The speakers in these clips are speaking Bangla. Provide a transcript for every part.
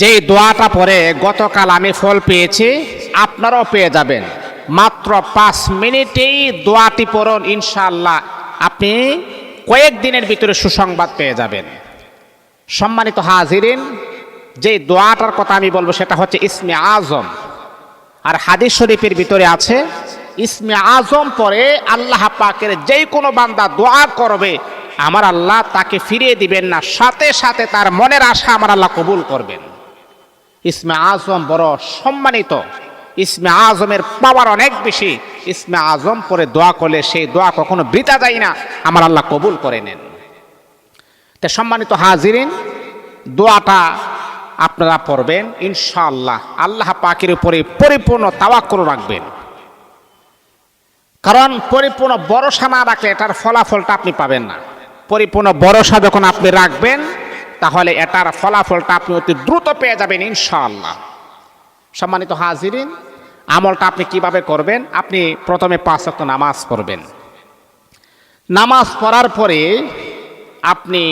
যেই দোয়াটা পরে গতকাল আমি ফল পেয়েছি, আপনারাও পেয়ে যাবেন। মাত্র পাঁচ মিনিটেই দোয়াটি পড়ুন, ইনশাআল্লাহ আপনি কয়েকদিনের ভিতরে সুসংবাদ পেয়ে যাবেন। সম্মানিত হাজিরিন যে দোয়াটার কথা আমি বলব সেটা হচ্ছে ইসমে আজম। আর হাদিস শরীফের ভিতরে আছে, ইসমে আজম পরে আল্লাহ পাকের যেই কোনো বান্দা দোয়া করবে, আমার আল্লাহ তাকে ফিরিয়ে দিবেন না, সাথে সাথে তার মনের আশা আমার আল্লাহ কবুল করবেন। ইসমে আজম বড় সম্মানিত। ইসমে আজমের পাওয়ার অনেক বেশি। ইসমে আজম পরে দোয়া করলে সেই দোয়া কখনো বৃতা যায় না। আমার আল্লাহ কবুল করে নেন। তা সম্মানিত হাজিরিন, দোয়াটা আপনারা পড়বেন, ইনশাআল্লাহ। আল্লাহ পাকের উপরে পরিপূর্ণ তাওয়াক্কুল রাখবেন। কারণ পরিপূর্ণ ভরসা না রাখলে এটার ফলাফলটা আপনি পাবেন না। পরিপূর্ণ ভরসা যখন আপনি রাখবেন তাহলে এটার ফলাফলটা আপনি অতি দ্রুত পেয়ে যাবেন ইনশাআল্লাহ। সম্মানিত হাজিরিন, আমলটা আপনি কীভাবে করবেন? আপনি প্রথমে পাঁচ ওয়াক্ত নামাজ পড়বেন। নামাজ পড়ার পরে আপনি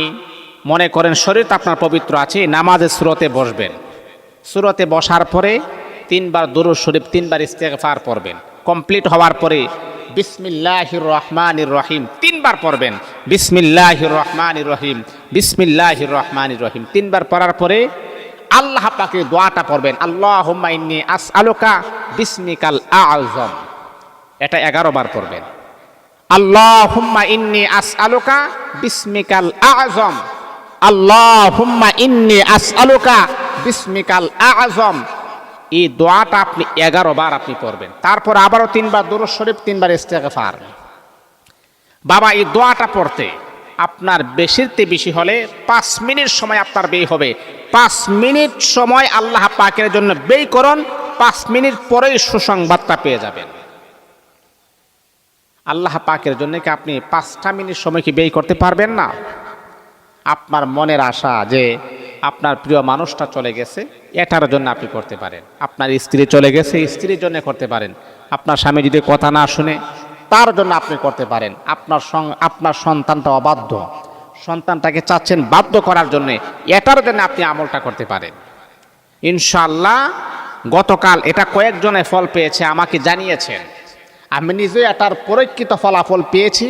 মনে করেন শরীর তো আপনার পবিত্র আছে, নামাজের সুরতে বসবেন। সুরতে বসার পরে তিনবার দুরুদ শরীফ, তিনবার ইস্তেগফার পড়বেন। কমপ্লিট হওয়ার পরে বিসমিল্লাহির রহমানির রহিম। তিনবার পড়বেন। বিসমিল্লাহির রহমানির রহিম। বিসমিল্লাহির রহমানির রহিম। তিনবার পড়ার পরে আল্লাহ পাকে দোয়াটা পড়বেন। আল্লাহ ইন্নি আস আলোকা বিসমিকাল আজম। এটা এগারো বার পড়বেন। আল্লাহুম্মা ইন্নি আসআলুকা বিসমিকাল আযম আল্লাহুম্মা ইন্নি আসআলুকা বিসমিকাল আযম এই দোয়াটা আপনি এগারো বার আপনি পড়বেন। তারপর আবারও তিনবার দুরূদ শরীফ, তিনবার ইস্তেগফার। বাবা, এই দোয়াটা পড়তে আপনার বেশিরতে বেশি হলে পাঁচ মিনিট সময় আপনার ব্যয় হবে। পাঁচ মিনিট সময় আল্লাহ পাকের জন্য ব্যয় করুন, পাঁচ মিনিট পরেই সুসংবাদটা পেয়ে যাবেন। আল্লাহ পাকের জন্য কি আপনি পাঁচটা মিনিট সময় কি ব্যয় করতে পারবেন না? আপনার মনের আশা যে আপনার প্রিয় মানুষটা চলে গেছে, এটার জন্য আপনি করতে পারেন। আপনার স্ত্রী চলে গেছে, স্ত্রীর জন্য করতে পারেন। আপনার স্বামী যদি কথা না শুনে, তার জন্য আপনি করতে পারেন। আপনার আপনার সন্তানটা অবাধ্য। সন্তানটাকে চাচ্ছেন বাধ্য করার জন্য, এটার জন্য আপনি আমলটা করতে পারেন। ইনশাল্লাহ গতকাল এটা কয়েকজনে ফল পেয়েছে, আমাকে জানিয়েছেন। আমি নিজে এটার পরীক্ষিত ফলাফল পেয়েছি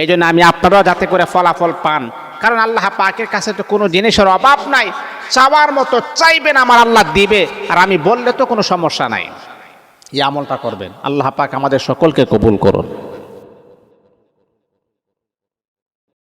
এই জন্য আমি আপনারাও যাতে করে ফলাফল পান। কারণ আল্লাহ পাকের কাছে তো কোনো জিনিসের অভাব নাই। চাওয়ার মতো চাইবেন আমার আল্লাহ দিবে। আর আমি বললে তো কোনো সমস্যা নাই। এই আমলটা করবেন। আল্লাহ পাক আমাদের সকলকে কবুল করুন।